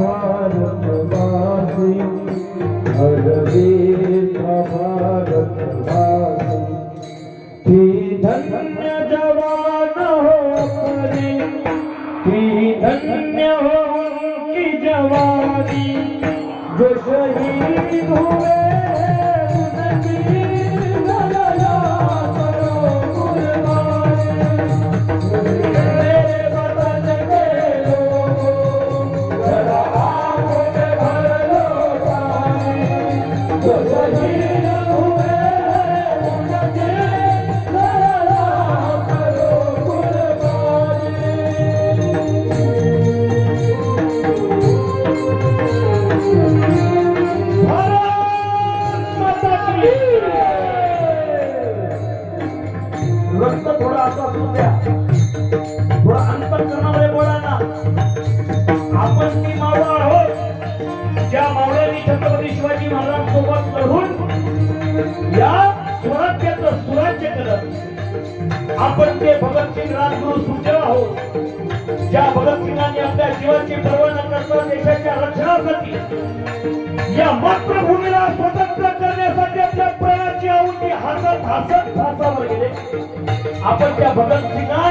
भारत वासी हर वीर भारत वासी ती धन्य जवान हो परी ती धन्य हो की जवानी जो शहीद हुए रक्त थोडा असा असू द्या. थोडा अंतर बोला ना. आपण ती आहोत. ज्या मावळ्यांनी छत्रपती शिवाजी महाराज सोबत लढून या स्वराज्याचं सुराज्य केलं. आपण ते भगतसिंग आहोत. ज्या भगतसिंगांनी आपल्या जीवाची पर्वा न करता देशाच्या रक्षणासाठी या मातृभूमीला स्वतः करण्यासाठी आपल्या प्राणाची आहुती हसत हसत फासावर गेले आपण त्या भगतसिंगांचे